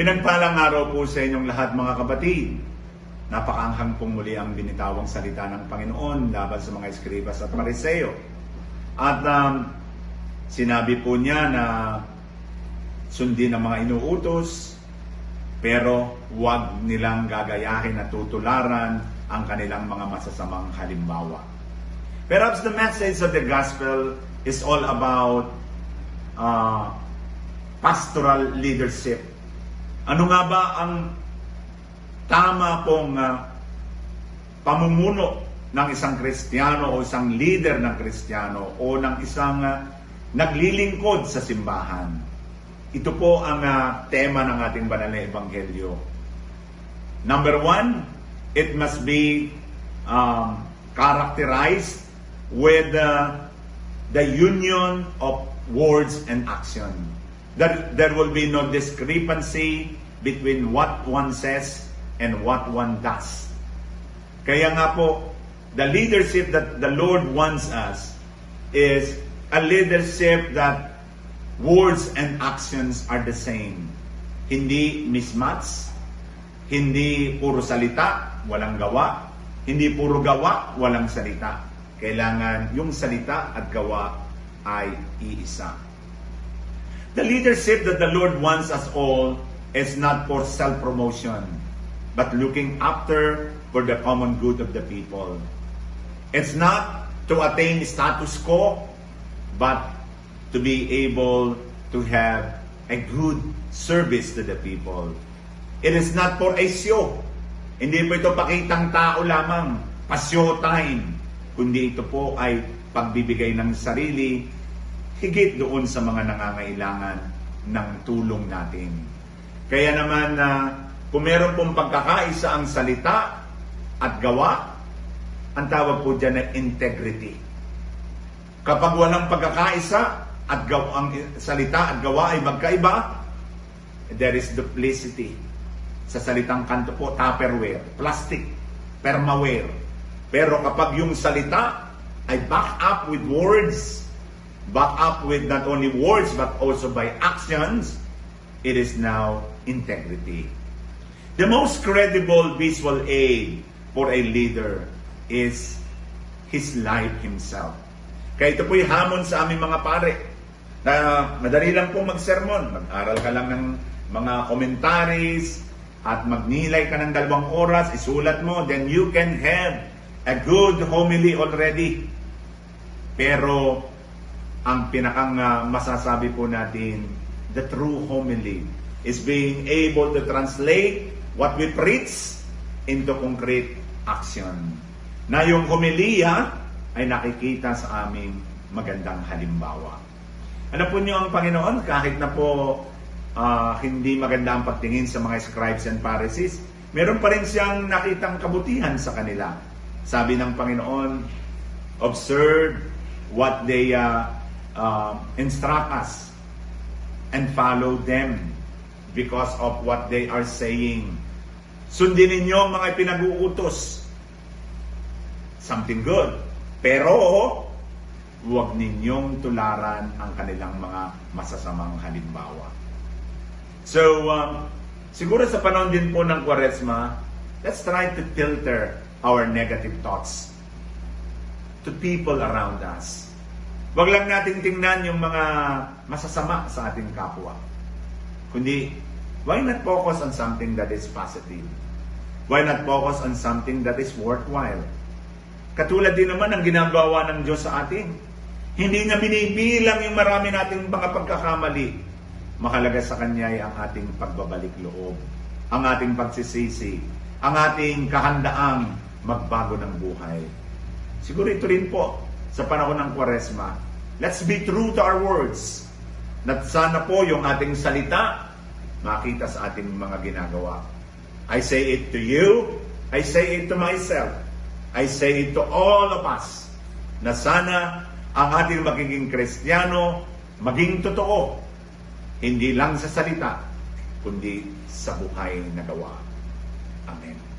Pinagpalang araw po sa inyong lahat mga kapatid. Napakaanghang pong muli ang binitawang salita ng Panginoon laban sa mga eskribas at pariseo. At um, sinabi po niya na sundin ang mga inuutos, pero huwag nilang gagayahin at tutularan ang kanilang mga masasamang halimbawa. Perhaps the message of the gospel is all about uh, pastoral leadership. Ano nga ba ang tama pong uh, pamumuno ng isang Kristiyano o isang leader ng Kristiyano o ng isang uh, naglilingkod sa simbahan? Ito po ang uh, tema ng ating banal na ebanghelyo. Number one, it must be um, characterized with uh, the union of words and action. There, there will be no discrepancy between what one says and what one does. Kaya nga po, the leadership that the Lord wants us is a leadership that words and actions are the same. Hindi mismatch, hindi puro salita, walang gawa, hindi puro gawa, walang salita. Kailangan yung salita at gawa ay iisa. The leadership that the Lord wants us all is not for self-promotion, but looking after for the common good of the people. It's not to attain status quo, but to be able to have a good service to the people. It is not for a show. Hindi po ito pakitang tao lamang, pasyo time, kundi ito po ay pagbibigay ng sarili higit doon sa mga nangangailangan ng tulong natin. Kaya naman na kung meron pong pagkakaisa ang salita at gawa, ang tawag po dyan na integrity. Kapag walang pagkakaisa at gawa, ang salita at gawa ay magkaiba, there is duplicity. Sa salitang kanto po, tupperware, plastic, permaware. Pero kapag yung salita ay back up with words, back up with not only words but also by actions, it is now integrity. The most credible visual aid for a leader is his life himself. Kaya ito po'y hamon sa aming mga pare na madali lang pong mag-sermon. Mag-aral ka lang ng mga commentaries at magnilay ka ng dalawang oras, isulat mo, then you can have a good homily already. Pero ang pinakang uh, masasabi po natin, the true homily is being able to translate what we preach into concrete action. Na yung homilia ay nakikita sa aming magandang halimbawa. Ano po niyo ang Panginoon, kahit na po uh, hindi maganda ang pagtingin sa mga scribes and Pharisees, meron pa rin siyang nakitang kabutihan sa kanila. Sabi ng Panginoon, observe what they uh, uh, instruct us and follow them because of what they are saying. Sundin ninyo ang mga pinag-uutos. Something good. Pero, huwag ninyong tularan ang kanilang mga masasamang halimbawa. So, um, siguro sa panahon din po ng Kwaresma, let's try to filter our negative thoughts to people around us. Huwag lang natin tingnan yung mga masasama sa ating kapwa. Kundi, why not focus on something that is positive? Why not focus on something that is worthwhile? Katulad din naman ang ginagawa ng Diyos sa atin. Hindi niya binibilang yung marami nating mga pagkakamali. Mahalaga sa Kanya ay ang ating pagbabalik loob, ang ating pagsisisi, ang ating kahandaang magbago ng buhay. Siguro ito rin po sa panahon ng Kwaresma. Let's be true to our words. At sana po yung ating salita makita sa ating mga ginagawa. I say it to you, I say it to myself, I say it to all of us, na sana ang ating magiging kristyano maging totoo, hindi lang sa salita, kundi sa buhay na gawa. Amen.